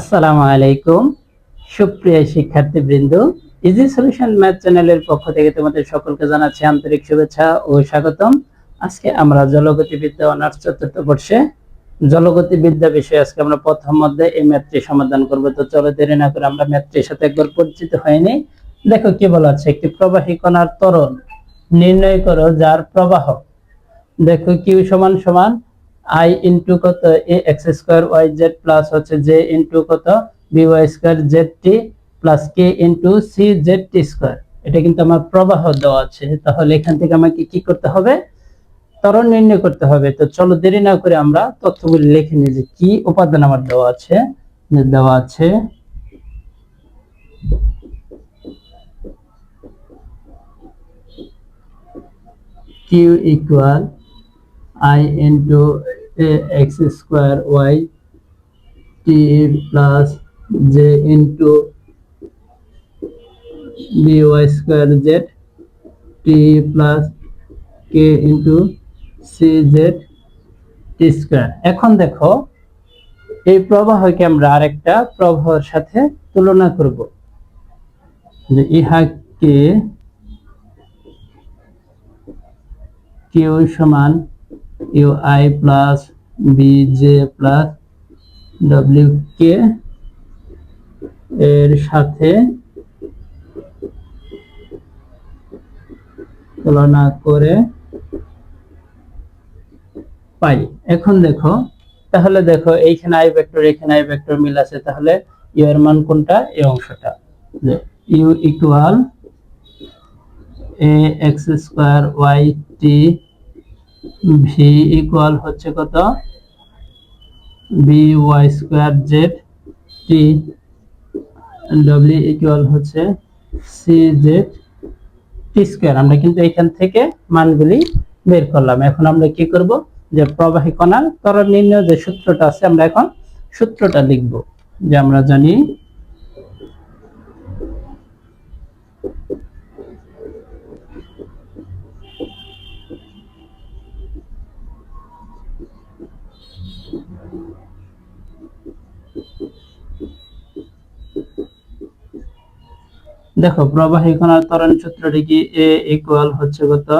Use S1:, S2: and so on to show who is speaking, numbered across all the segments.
S1: আসসালামু আলাইকুম। সুপ্রিয় শিক্ষার্থীবৃন্দ ইজি সলিউশন ম্যাথ চ্যানেলের পক্ষ থেকে তোমাদের সকলকে জানাচ্ছি আন্তরিক শুভেচ্ছা ও স্বাগতম। আজকে আমরা জলগতিবিদ্যা অনার্স চতুর্থ বর্ষে জলগতিবিদ্যা বিষয়ে আজকে আমরা প্রথম মধ্যে এই ম্যাথটি সমাধান করব। তো চলো দেরি না করে আমরা ম্যাথটির সাথে একবার পরিচিত হয়নি দেখো কি বলা আছে, একটি প্রবাহী কণার ত্বরণ নির্ণয় করো যার প্রবাহ। দেখো কিউ সমান সমান আই ইন্টু কত? A X square Y Z plus হচ্ছে জে ইন্টু কত? B Y square Z T plus K into C Z T square এটা কিন্তু আমার প্রবাহ দেওয়া আছে। তাহলে এখান থেকে আমাকে কি করতে হবে? ত্বরণ নির্ণয় করতে হবে। তো চলো দেরি না করে আমরা তথ্যগুলি লিখে নিই যে কি উপাদান আমার দেওয়া আছে। দেওয়া আছে Q equal i into a x square y t plus j into by square z t plus k into c z t square এখন দেখো এই প্রবাহকে আমরা আরেকটা প্রবাহের সাথে তুলনা করব যে ইহাকে কিউ সমান U I plus B J plus K এর সাথে তুলনা করে পাই। এখন দেখো, তাহলে দেখো এইখানে আই ভেক্টর এখানে আই ভেক্টর মিল আছে, তাহলে ইউ এর মান কোনটা? এই অংশটা। যে U equal A X square Y T V equal হচ্ছে কত? B Y square Z T W equal হচ্ছে সি জেড টি স্কোয়ার আমরা কিন্তু এখান থেকে মানগুলি বের করলাম। এখন আমরা কি করব? যে প্রবাহী কণার ত্বরণ নির্ণয় যে সূত্রটা আছে, আমরা এখন সূত্রটা লিখব। যে আমরা জানি দেখো কণার ত্বরণ সূত্রটি কি এ ইকুয়াল হচ্ছে কত?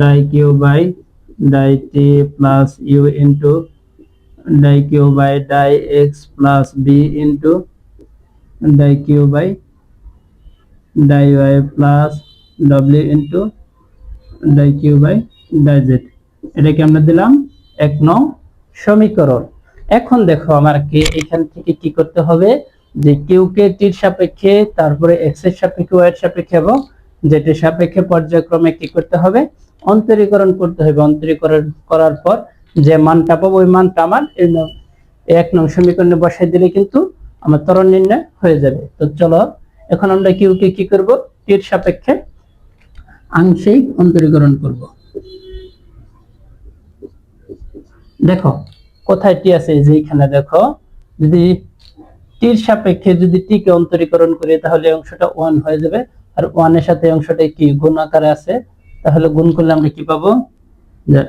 S1: Die Q by die T plus U into die Q by die X plus B into die Q by die Y plus W into die Q by die Z এটাকে আমরা দিলাম? এক নং সমীকরণ। এখন দেখো আমাকে এখান থেকে কি করতে হবে? যে কিউ কে টির সাপেক্ষে, তারপরে এক্সের সাপেক্ষে ওয়াই এর সাপেক্ষে এবং এর সাপেক্ষে পর্যায়ক্রমে কি করতে হবে? অন্তরীকরণ করতে হবে। অন্তরীকরণ করার পর যে মানটা পাবো, ওই মানটা আমার এক নং সমীকরণে বসাই দিলে কিন্তু আমার ত্বরণ নির্ণয় হয়ে যাবে। তো চলো, এখন আমরা কিউ কে কি করব? টির সাপেক্ষে আংশিক অন্তরীকরণ করব। দেখো, কোথায় টি আছে? এই যে এখানে দেখো, যদি টির সাপেক্ষে যদি টি কে অন্তরীকরণ করি, তাহলে অংশটা ওয়ান হয়ে যাবে। আর ওয়ানের সাথে অংশটা কি গুণ আকারে আছে? তাহলে গুণ করলে আমরা কি পাবো? যে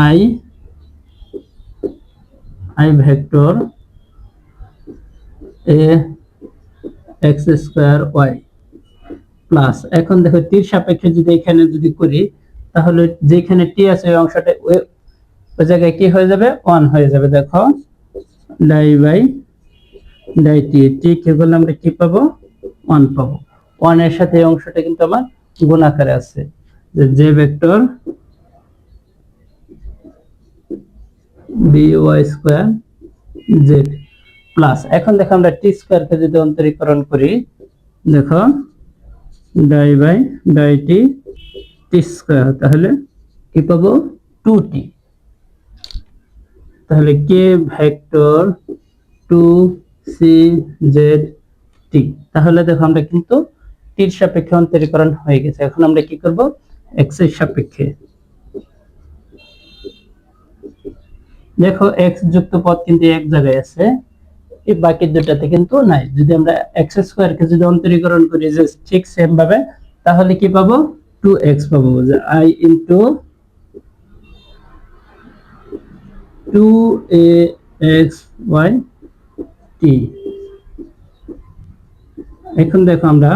S1: I I vector A X square Y plus এখন দেখো, টির সাপেক্ষে যদি এখানে যদি করি, তাহলে যেখানে টি আছে, ওই অংশটা ওই জায়গায় কি হয়ে যাবে? ওয়ান হয়ে যাবে, দেখো। Die by die T T কে আমরা কি পাবো? ওয়ান পাবো। ওয়ানের সাথে অংশটা কিন্তু আমার গুণ আকারে আছে। যে J vector B Y square Z plus এখন দেখো আমরা টি স্কোয়ারকে যদি অন্তরীকরণ করি, দেখো die by die T T square তাহলে কি পাবো? টু টি তাহলে K vector two C Z T তাহলে দেখো আমরা কিন্তু টির সাপেক্ষে অন্তরীকরণ হয়ে গেছে। এখন আমরা কি করব? এক্সের সাপেক্ষে। দেখো এক্স যুক্ত পদ কিন্তু এক জায়গায় আছে। এই বাকি দুটাতে কিন্তু নাই। যদি আমরা এক্স স্কোয়ার কে যদি অন্তরীকরণ করি যে ঠিক সেম ভাবে, তাহলে কি পাবো? টু এক্স পাবো I into two X Y T এখন দেখো আমরা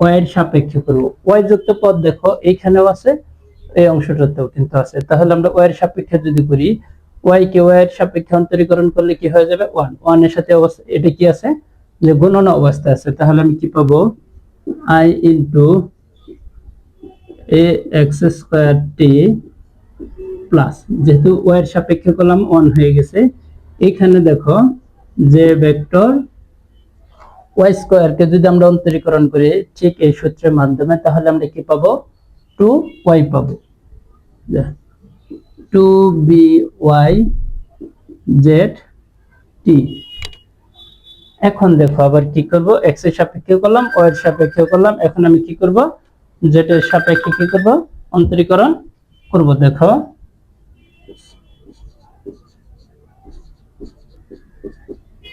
S1: ওয়াই এর সাপেক্ষে করব। ওয়াই যুক্ত পদ দেখো, এইখানেও আছে, এই অংশটাতেও কিন্তু আছে। তাহলে আমরা ওয়াই এর সাপেক্ষে যদি করি ওয়াই কে ওয়াই এর সাপেক্ষে অন্তরীকরণ করলে কি হয়ে যাবে? ওয়ান ওয়ানের সাথে অবস্থা, এটা কি আছে? যে গুণন অবস্থা আছে। তাহলে আমি কি পাবো? I into A X square T plus যেহেতু ওয়াই এর সাপেক্ষে করলাম ওয়ান হয়ে গেছে। এখানে দেখো যে ভেক্টর ওয়াই স্কোয়ারকে যদি আমরা অন্তরীকরণ করি ঠিক এই সূত্রের মাধ্যমে, তাহলে আমরা কি পাবো? টু ওয়াই পাবো। Two B Y Z T এখন দেখো আবার কি করব? এক্সের সাপেক্ষে করলাম ওয়াই এর সাপেক্ষে করলাম। এখন আমি কি করব? জেড এর সাপেক্ষে কি করব? অন্তরীকরণ করব, দেখো।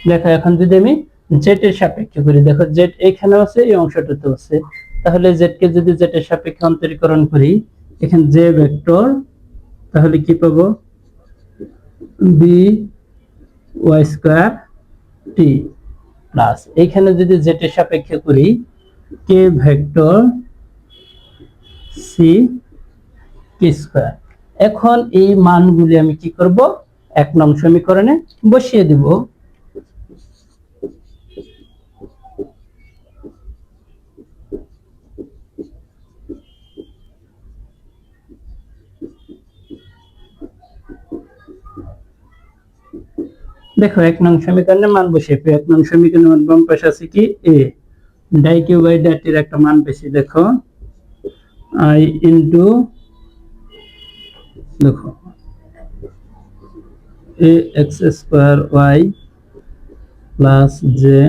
S1: দেখো এখন যদি আমি জেড এর সাপেক্ষে করি, দেখো জেড এখানে আছে, এই অংশটাতে আছে। তাহলে জেড কে যদি জেড এর সাপেক্ষে অন্তরীকরণ করি, এখানে জে ভেক্টর তাহলে কি পাবো? B Y square T plus এইখানে যদি জেড এর সাপেক্ষে করি K vector C K square এখন এই মানগুলি আমি কি করব? এক নং সমীকরণে বসিয়ে দিব। দেখো, এক নং সমীকরণে মান বসে এক নং সমীকরণের মান বাম পাশে আছে কি? এ ডাই কিউ বাই ডাটির একটা মান পেয়েছি দেখো। আই ইন্টু দেখো। A X square Y plus J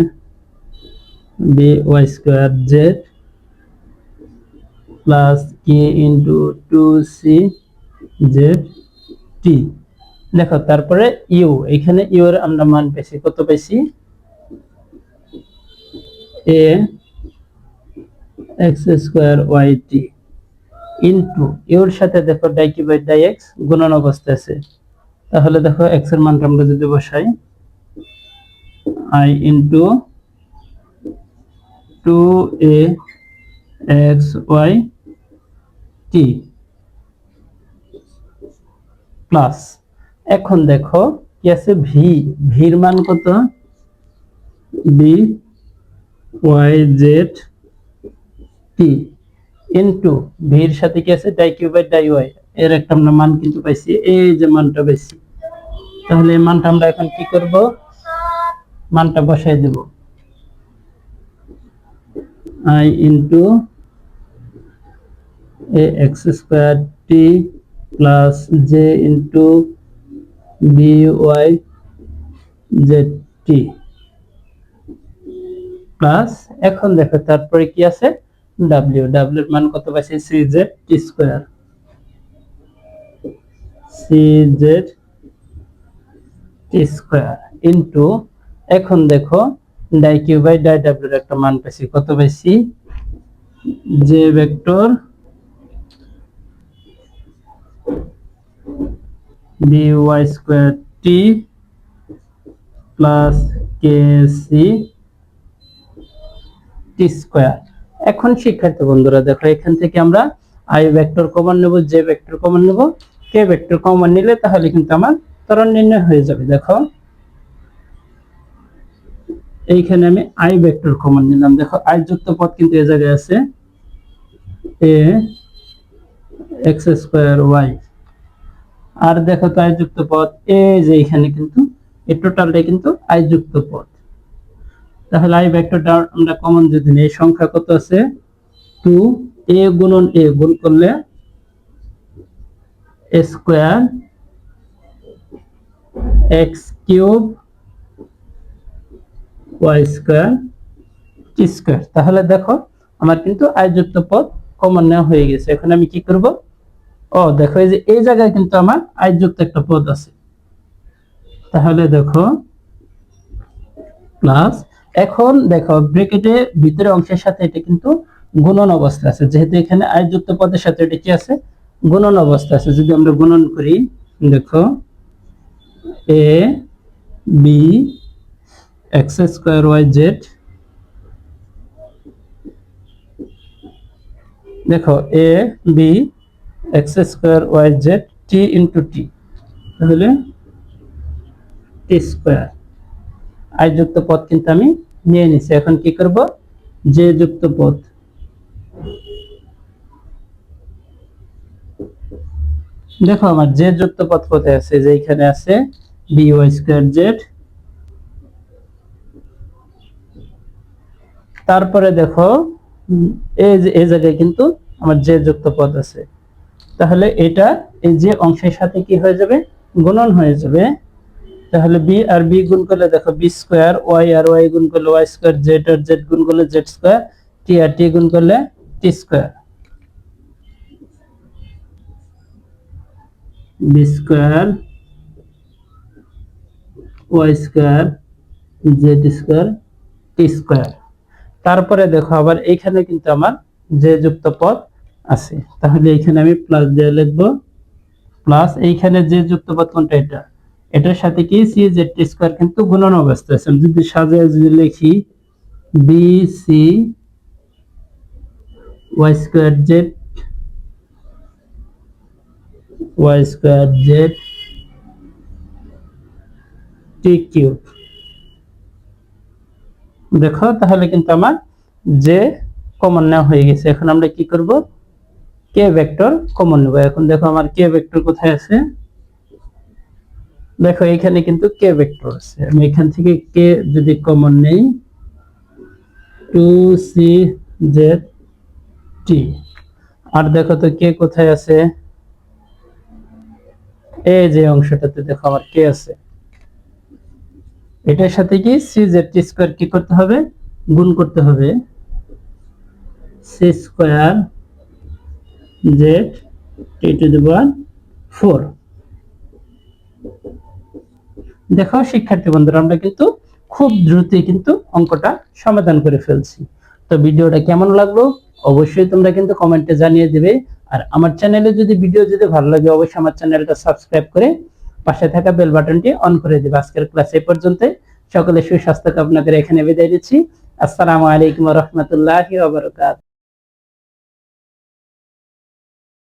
S1: B Y square Z plus K into two C Z T দেখো, তারপরে ইউ, এখানে ইউ এর আমরা মান পেয়েছি। কত পেয়েছি? A, X square Y T into your সাথে দেখো ডাই কি বাই ডাই এক্স গুণন অবস্থা আছে। তাহলে দেখো, এক্সের মানটা আমরা যদি বসাই, I into two A X Y T plus. এখন দেখো, কি আছে? ভি ভির মান কত? B Y Z T into ভির সাথে কি আছে? Die Q by die Y. এর একটা আমরা মান কিন্তু পাইছি, এই যে মানটা পাইছি। তাহলে এই মানটা আমরা এখন কি করব? মানটা বসাই দেব। I into A X square T plus J into B Y Z T plus এখন দেখো তারপরে কি আছে? ডাব্লিউ ডাব্লিউর মান কত পাইছি? C z t square c z t square into এখন দেখো ডাই কিউ বাই ডাই ডাব্লিউর একটা মান পাইছি। কত পাইছি? J vector y square t plus k c t square এখন শিক্ষার্থী বন্ধুরা, দেখো এখান থেকে আমরা আই ভেক্টর কমন নেব জে ভেক্টর কমন নেব। কে ভেক্টর কমন নিলে তাহলে কিন্তু আমার ত্বরণ নির্ণয় হয়ে যাবে। দেখো, এইখানে আমি আই ভেক্টর কমন নিলাম। দেখো আই যুক্ত পদ কিন্তু এই জায়গায় আছে। এ এক্স স্কোয়ার ওয়াই আর দেখো তো আই যুক্ত পদ এ যে এখানে কিন্তু, এই টোটালটাই কিন্তু আই যুক্ত পদ। তাহলে আই ভেক্টরটা আমরা কমন যদি নেই, সংখ্যা কত আছে? টু এ গুণন এ গুণ করলে square x cube y square square তাহলে দেখো, আমার কিন্তু আয়যুক্ত পদ কমন নেওয়া হয়ে গেছে। এখন আমি কি করব? ও, দেখো, এই যে এই জায়গায় কিন্তু আমার আয়যুক্ত একটা পদ আছে। তাহলে দেখো প্লাস এখন দেখো ব্রেকেটে ভিতরে অংশের সাথে এটা কিন্তু গুণন অবস্থা আছে। যেহেতু এখানে আয়যুক্ত পদের সাথে এটা কি আছে? গুণন অবস্থা আছে। যদি আমরা গুণন করি, দেখো a b x square y z দেখো a b x square y z t into t. তাহলে টি স্কোয়ার। আই যুক্ত পদ কিন্তু আমি নিয়ে নিছি। এখন কি করব? যে যুক্ত পদ। দেখো আমার যে যুক্ত পদ কোথায় আছে? যে এখানে আছে বি ওয়াই স্কোয়ার জেড তারপরে দেখো, এই জায়গায় কিন্তু আমার যে যুক্ত পদ আছে। তাহলে এটা এই যে অংশের সাথে কি হয়ে যাবে? গুণন হয়ে যাবে। তাহলে বি আর বি গুণ করলে দেখো বি স্কোয়ার ওয়াই আর ওয়াই গুণ করলে ওয়াই স্কোয়ার জেড আর জেড গুণ করলে জেড স্কোয়ার টি আর টি গুণ করলে t square b square y square z square t square তারপরে দেখো আবার এইখানে কিন্তু আমার যে যুক্ত পদ আছে। তাহলে এখানে আমি প্লাস দিয়ে লিখব। প্লাস এইখানে যে যুক্ত পদ কোনটা এটা, এটার সাথে কি সি জেড স্কোয়ার কিন্তু গুণন অবস্থা আছে। যদি সাজিয়ে যদি লিখি b c y square z y square z t cube দেখো, তাহলে কিন্তু আমার যে কমন নেওয়া হয়ে গেছে। এখন আমরা কি করব? কে ভেক্টর কমন নেব। এখন দেখো আমার কে ভেক্টর কোথায় আছে? দেখো এখানে কিন্তু কে ভেক্টর আছে। আমি এখান থেকে কে যদি কমন নেই টু সি জেড টি আর দেখো তো কে কোথায় আছে? এই যে অংশটাতে দেখো আমার কে আছে। এটার সাথে কি সি জেড টি স্কোয়ার কি করতে হবে? গুণ করতে হবে। C square z t to the power four দেখো, শিক্ষার্থী বন্ধুরা, আমরা কিন্তু খুব দ্রুতই কিন্তু অঙ্কটা সমাধান করে ফেলছি। তো ভিডিওটা কেমন লাগল? অবশ্যই তোমরা কিন্তু কমেন্টে জানিয়ে দিবে। আর আমার চ্যানেলে যদি ভিডিও যদি ভালো লাগে, অবশ্যই আমার চ্যানেলটা সাবস্ক্রাইব করে পাশে থাকা বেল বাটনটি অন করে দিবে। আজকের ক্লাস এই পর্যন্ত। সকলে সুস্বাস্থ্য করে এখানে বিদায় দিচ্ছি আসসালামু আলাইকুম রহমতুল্লাহ